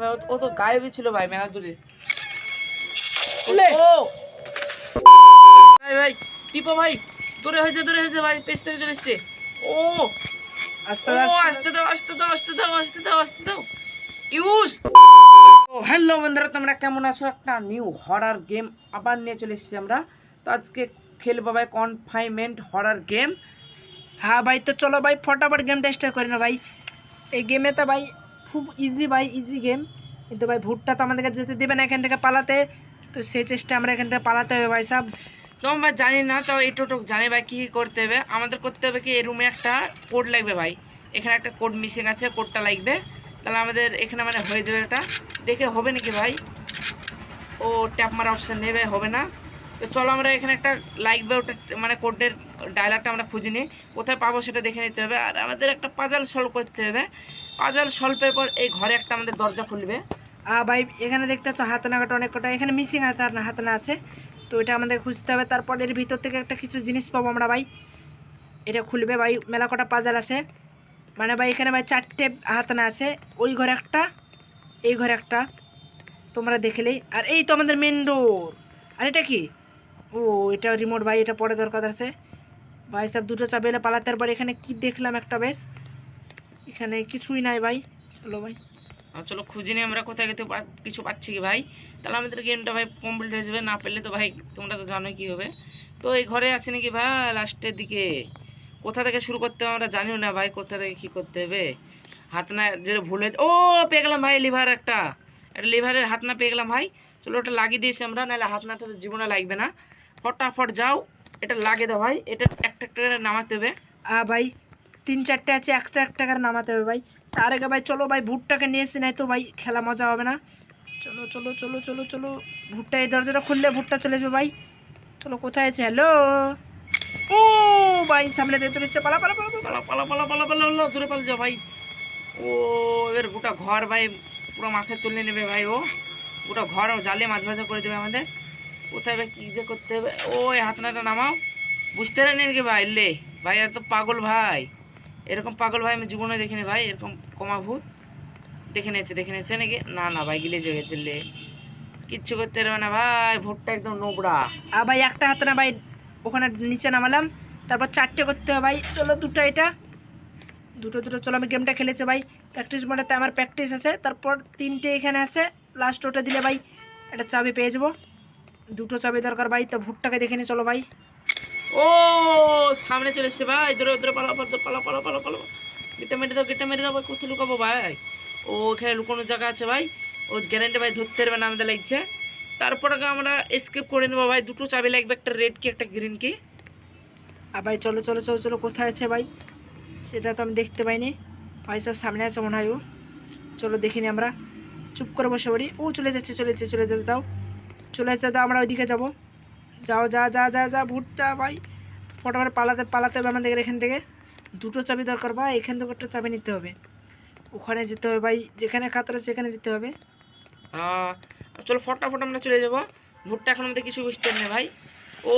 ভাই, ও- তো গায়েবই ছিল ভাই মেলা দূরে ভাই ভাই টিপো ভাই দূরে হয়েছে দূরে হয়েছে ভাই পেছ থেকে চলে এসছে। ও! আস্তে আস্তে দাও আসতে দাও আসতে দাও আসতে দাও আসতে দাও। ইউস! ও হ্যালো বন্ধুরা তোমরা কেমন আছো? একটা নিউ হরার গেম আবার নিয়ে চলে এসেছি আমরা। তো আজকে খেলব ভাই কনফাইনমেন্ট হরার গেম হ্যাঁ ভাই তো চলো ভাই ফটাফট গেমটা স্টার্ট করি না ভাই। এই গেমে তো ভাই খুব ইজি ভাই ইজি গেম কিন্তু ভাই, ভুটটা তো আমাদেরকে যেতে দেবে না এখান থেকে পালাতে। তো সেই চেষ্টা আমরা এখান থেকে পালাতে হবে ভাই সব। তো আমরা জানি না, তো এইটুকু জানি ভাই কী কী করতে হবে। আমাদের করতে হবে কি, এই রুমে একটা কোড লাগবে ভাই। এখানে একটা কোড মিসিং আছে কোডটা লাগবে। তাহলে আমাদের এখানে মানে হয়ে যাবে এটা। দেখে হবে নাকি ভাই? ও ট্যাপ মারা অপশান নেবে হবে না। তো চলো আমরা এখানে একটা লাগবে ওটা মানে কোডের ডায়লারটা আমরা খুঁজে নিই। কোথায় পাবো সেটা দেখে নিতে হবে। আর আমাদের একটা পাজাল সলভ করতে হবে। পাজাল সলভের পর এই ঘরে একটা আমাদের দরজা খুলবে। ভাই, এখানে দেখতে পাচ্ছ হাতে নাগাটা অনেক কটা। এখানে মিসিং না হাতে না আছে। তো এটা আমাদের খুঁজতে হবে। তারপর এর ভিতর থেকে একটা কিছু জিনিস পাবো আমরা, ভাই। এটা খুলবে, ভাই। মেলা কটা পাজাল আছে। মানে ভাই, এখানে, ভাই, চারটে হাতানা আছে। ওই ঘরে একটা, এই ঘরে একটা। তোমরা দেখলেই আর এই তো আমাদের মেন ডোর আর এটা কি? ও, এটা রিমোট ভাই। এটা পরে দরকার আছে। ভাই, সব দুটো চাবি এলে পালাতে পর এখানে কি দেখলাম একটা বেশ। এখানে কিছুই নাই ভাই। চলো ভাই। আর চলো খুঁজে নিই আমরা কোথায় পা- কিছু পাচ্ছি কি ভাই? তাহলে আমাদের গেমটা ভাই কমপ্লিট হয়ে যাবে। না পেলে তো ভাই তোমরা তো জানো কী হবে। তো এই ঘরে আছে নাকি ভাই? লাস্টের দিকে। কোথা থেকে শুরু করতে হবে আমরা জানিও না ভাই। কোথা থেকে কী করতে হবে? হাত না যেটা ভুলে ও পেয়ে গেলাম ভাই লিভার একটা। একটা লিভারের হাত না পেয়ে গেলাম ভাই। চলো ওটা লাগিয়ে দিয়েছি আমরা। নাহলে হাত নাটা তো জীবনে লাগবে না। ফটাফট যাও। এটা লাগিয়ে দাও ভাই। এটা একটা একটা নামাতে হবে। আ ভাই। তিন চারটে আছে একশো এক টাকার নামাতে হবে ভাই তার আগে ভাই চলো ভাই ভুট্টাকে নিয়ে এসে নাই তো ভাই খেলা মজা হবে না চলো চলো চলো চলো চলো ভুট্টা এই দরজাটা খুললে ভুট্টা চলে আসবে ভাই চলো কোথায় আছে হ্যালো ও ভাই সামনে দিয়ে চলে এসছে পালা পালা পালা পালা। পালা পালা পালা পালা পালা দূরে পালা যাও ভাই ও এবার গোটা ঘর ভাই পুরো মাথায় তুলে নেবে ভাই ও গোটা ঘর জালে মাঝে মাঝে করে দেবে আমাদের কোথায় ভাই কী যে করতে হবে ও হাতনাটা নামাও বুঝতে পারেন নাকি ভাই লে ভাই এত পাগল ভাই এরকম পাগল ভাই আমি জীবনে দেখিনি ভাই, এরকম কমা ভূত। দেখে নিয়েছে দেখে নিয়েছে নাকি? না না ভাই, গিলে জেগে গেছে, লে। কিচ্ছু করতে পারবে না ভাই ভুটটা একদম নোবড়া আর ভাই, একটা হাতে না ভাই, ওখানে নিচে নামালাম, তারপর চারটে করতে হবে ভাই। চলো দুটো এটা। দুটো দুটো, চলো আমি গেমটা খেলেছি ভাই। প্র্যাকটিস মোডেতে আমার প্র্যাকটিস আছে, তারপর তিনটে এখানে আছে। লাস্ট ওটা দিলে ভাই, একটা চাবি পেয়ে যাব। দুটো চাবি দরকার ভাই, তো ভুট্টাকে দেখে নি চলো ভাই। ও, সামনে চলে এসছে ভাই। ধরে ধরে পালা পালা পালা পালা পালা গেটটা মেরে দাও, গেটটা মেরে দাও, ভাই, কোথায় লুকাবো ভাই? ও ওখানে লুকানোর জায়গা আছে ভাই। ও, গ্যারেন্টি ভাই, ধরতে পারবে না আমাদের লাগছে। তারপর আমরা এসকেপ করে নেব ভাই। দুটো চাবি লাগবে, একটা রেড কি একটা গ্রিন কি আর ভাই, চলো চলো চলো চলো, কোথায় আছে ভাই? সেটা তো আমি দেখতে পাইনি। ভাই, সব সামনে আছে মনে হয় ও। চলো দেখিনি আমরা। চুপ করে বসে পড়ি। ও, চলে যাচ্ছে চলে যাচ্ছে, চলে যেতে দাও। চলে যেতে দাও, আমরা ওইদিকে যাব। যাও যা যা যা যা ভুট্টা ভাই। ফটাফট পালাতে পালাতে হবে আমাদের এখান থেকে। দুটো চাবি দরকার ভাই এখান থেকে একটা চাবি নিতে হবে। ওখানে যেতে হবে ভাই যেখানে খাতার সেখানে যেতে হবে। আহ, চলো ফটাফট আমরা চলে যাব। ভুট্টা এখন আমাদের কিছু বুঝতে নেই ভাই। ও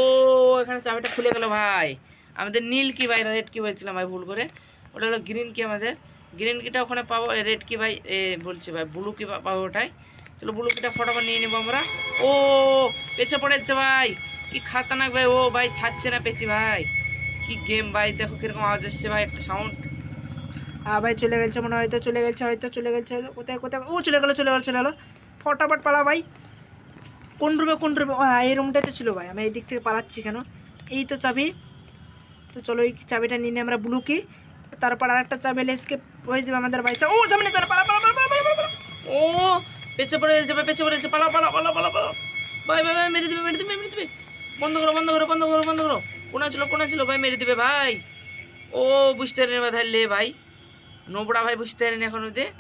এখানে চাবিটা খুলে গেল ভাই। আমাদের নীল কি ভাই রেড কি বলছিলাম ভাই ভুল করে? ওটা হলো গ্রিন কি আমাদের? গ্রিন কিটা ওখানে পাবো রেড কি ভাই বলছি ভাই ব্লু কি পাবো ওটাই। চলো ব্লু কিটা ফটাফট নিয়ে নেব আমরা। ও পেছে পড়েছে ভাই। কি খাতানাক ভাই? ও ভাই, ছাড়ছে না পেছি ভাই। কি গেম ভাই? দেখো কীরকম আওয়াজ এসছে ভাই, একটা সাউন্ড হ্যাঁ ভাই, চলে গেছে মনে হয়তো চলে গেছে হয়তো চলে গেছে হয়তো কোথায় কোথায়, ও চলে গেলো চলে গেলো চলে গেলো। ফটাফট পালা ভাই। কোন রুমে কোন রুমে ও হ্যাঁ এই রুমটাতে ছিল ভাই, আমি এই দিক থেকে পালাচ্ছি কেন? এই তো চাবি। তো চলো, এই চাবিটা নিয়ে আমরা ব্লু কি তারপর আর একটা চাবি এসকে হয়ে যাবে আমাদের ভাই ও, সামনে তার পালা পালা পালা পালা। ও পেছে পড়ে ভাই পেছে পড়ে গেছে পালা পালা পালা পালা পালা। ভাই ভাই ভাই, মেরে দিবে মেরে দিবে মেরে দিবে। বন্ধ করো বন্ধ করো বন্ধ করো বন্ধ করো। কোনা ছিল কোনা ছিল? ভাই, মেরে দিবে ভাই। ও বুঝতে পারেনি ভাই তাহলে ভাই। নোবড়া ভাই বুঝতে পারেনি এখন ওদের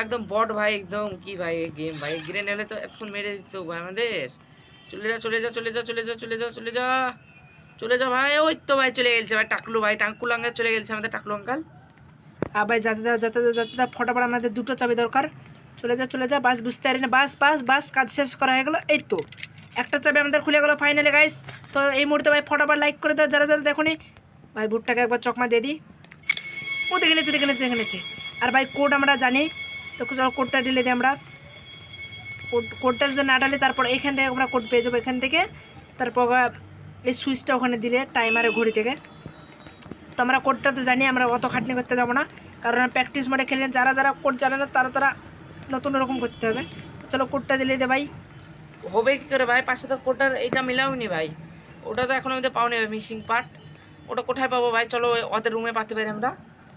একদম বট ভাই, একদম কি ভাই গেম ভাই। গ্রেন হলে তো এখন মেরে দিত ভাই আমাদের। চলে যা চলে যা চলে যা চলে যা চলে যা চলে যা চলে যা ভাই, ওই তো ভাই চলে গেছে ভাই, টাকলু ভাই টাঙ্কুল আঙ্কাল চলে গেছে আমাদের, টাকলু আঙ্কাল। আর ভাই, যাতে দাও যাতে দাও যাতে দাও, ফটাফট আমাদের দুটো চাবি দরকার। চলে যা চলে যা বাস বুঝতে পারি না বাস বাস বাস, কাজ শেষ করা হয়ে গেলো, এই তো। একটা চাবি আমাদের খুলে গেলো ফাইনালি গাইস তো এই মুহূর্তে ভাই ফটাফট লাইক করে দাও, যারা যারা দেখুনি, ভাই ভুট্টাকে একবার চকমা দিয়ে দিই। ও দেখে নিয়েছে দেখে নিয়েছে দেখে নিয়েছে। আর ভাই কোড আমরা জানি, তো চলো কোডটা ঢেলে দিই আমরা। কোড কোডটা যদি না ডালি তারপর এখান থেকে আমরা কোড পেয়ে যাব এখান থেকে। তারপর এই সুইচটা ওখানে দিলে টাইমারে ঘড়ি থেকে। তো আমরা কোডটা তো জানি, আমরা অত খাটনি করতে যাব না। কারণ প্র্যাকটিস মোডে খেলে যারা যারা কোড জানে না, তারা তারা নতুন রকম করতে হবে। চলো কোডটা দিলে দে ভাই। হবে কী করে ভাই? পাশে তো কোটার এইটা মিলাওনি ভাই। ওটা তো এখন আমাদের পাওনি মিসিং পার্ট ওটা কোথায় পাবো ভাই? চলো ওদের রুমে পাতে পারি আমরা।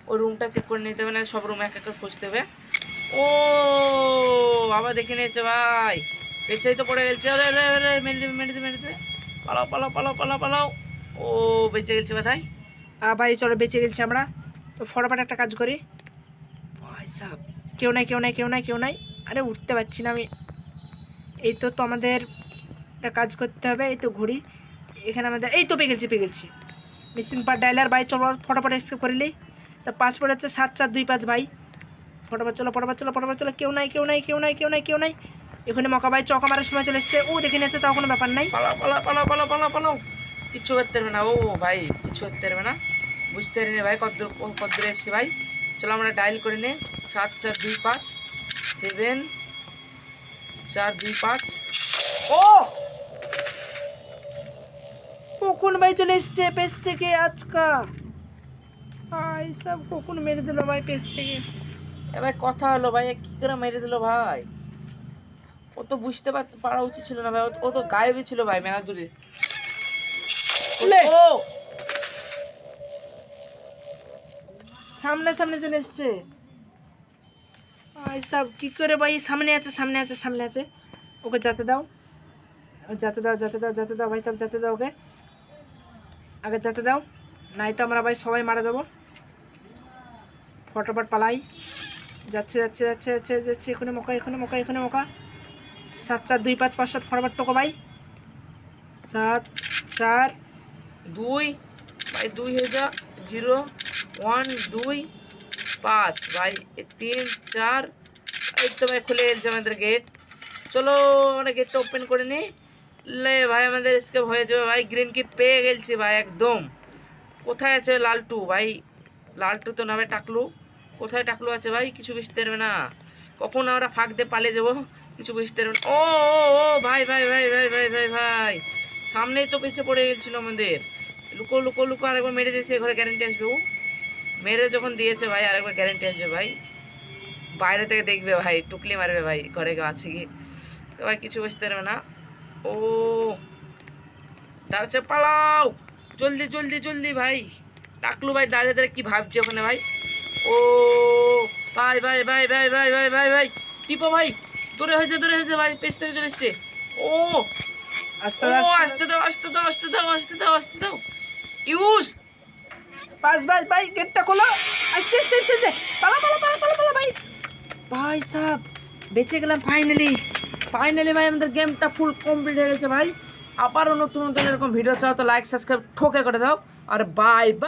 ওই রুমটা চেক করে নিতে হবে না সব রুমে এক এক করে খুঁজতে হবে। ও আবার দেখে নিয়েছে ভাই। পেছাই তো পড়ে গেছে মেরে দেবে মেরে দেবে মেরে দেবে। পালাও পালাও পালাও পালাও পালাও। ও, বেঁচে গেছে ভাই ভাই, চলো বেঁচে গেছি আমরা। তো ফটাফট একটা কাজ করি। ভাই সাহ কেউ নাই কেউ নাই কেউ নাই কেউ নাই। আরে উঠতে পারছি না আমি। এই তো তো আমাদের একটা কাজ করতে হবে, এই তো ঘড়ি। এখানে আমাদের, এই তো পেয়ে গেছি পেয়ে গেছি মিসিং পার ডাইলার ভাই, চলো ফটাফট স্কেপ করিলি তো পাসপোর্ট হচ্ছে সাত চার দুই পাঁচ, ভাই। ফটাফট চলো ফটাফট চলো ফটাফট চলো। কেউ নাই কেউ নাই কেউ নাই কেউ নাই কেউ নাই। এখানে মকা ভাই, চকা মারার সময় চলে এসছে। ও দেখে নিয়েছে, তাও কোনো ব্যাপার নাই। পালাও কিচ্ছু করতে পারবে না। ও ভাই, কিচ্ছু করতে পারবে না। বুঝতে পারিনি ভাই, কত কত এসছি ভাই। চলো আমরা ডায়াল করে নে সাত চার দুই পাঁচ সেভেন চার দুই পাঁচ। ও! কখন ভাই চলে এসছে পেস থেকে আজকা? ভাই সব কখন মেরে দিল ভাই পেস থেকে? এ ভাই কথা হলো ভাই কি করে মেরে দিল ভাই? ও তো বুঝতে পারা উচিত ছিল না ভাই ও তো- গায়েবই ছিল ভাই মেলা দূরে। সামনে সামনে চলে এসছে। সব কি করে ভাই? সামনে আছে সামনে আছে সামনে আছে। ওকে যেতে দাও। যেতে দাও যেতে দাও যেতে দাও, ভাই সব যেতে দাও ওকে। আগে যেতে দাও নাই তো আমরা ভাই সবাই মারা যাব। ফটোফট পালাই। যাচ্ছে যাচ্ছে যাচ্ছে যাচ্ছে যাচ্ছে, এখানে মোকা এখানে মোকা এখানে মোকা। সাত, চার, দুই, পাঁচ পাঁচশো ফটোফট টোকো ভাই। সাত, চার, দুই, ভাই, দুই হয়ে জিরো, ওয়ান, দুই। পাঁচ ভাই তিন, চার ভাই খুলে গেছে আমাদের গেট চলো, আমরা গেটটা ওপেন করে নিই লে ভাই, আমাদের স্কেপ হয়ে যাবে ভাই। গ্রিন কি পেয়ে গেছি ভাই, একদম। কোথায় আছে লালটু ভাই? লালটু তো নামে টাকলু। কোথায় টাকলু আছে ভাই? কিছু বুঝতে পারবে না। কখন আমরা ফাঁক দিয়ে পালিয়ে যাব? কিছু বুঝতে পারবে ও ও ভাই ভাই ভাই ভাই ভাই ভাই ভাই। সামনেই তো পিছিয়ে পড়ে গেছিল আমাদের। লুকো লুকো লুকো, আরেকবার মেরে দিয়েছে ঘরে গ্যারেন্টি আসবে ও। মেরে যখন দিয়েছে ভাই আরেকবার গ্যারেন্টি আসবে ভাই। বাইরে থেকে দেখবে ভাই টুকলি মারবে ভাই ঘরে কেউ আছে কি? তো ভাই কিছু বুঝতে পারবে না। ও দাঁড়াচ্ছে পালাও। জলদি জলদি জলদি ভাই। টাকলু ভাই দাঁড়িয়ে দাঁড়িয়ে কি ভাবছে ওখানে ভাই? ও ভাই ভাই ভাই ভাই ভাই ভাই ভাই ভাই। টিপো ভাই দূরে হয়েছে দূরে হয়েছে ভাই পেছ থেকে চলে এসছে। ও আস্তে ও আস্তে আসতে দাও আসতে দাও আসতে দাও আসতে দাও আসতে দাও। ইউজ পাঁচ বাস, ভাই গেটটা খোলো। আসছে আসছে আসছে। পালা পালা পালা পালা পালা, ভাই। ভাই সাহ বেঁচে গেলাম ফাইনালি ফাইনালি ভাই, আমাদের গেমটা ফুল কমপ্লিট হয়ে গেছে, ভাই। আবারও নতুন নতুন এরকম ভিডিও চাও তো লাইক সাবস্ক্রাইব ঠোকে করে দাও। আর বাই বাই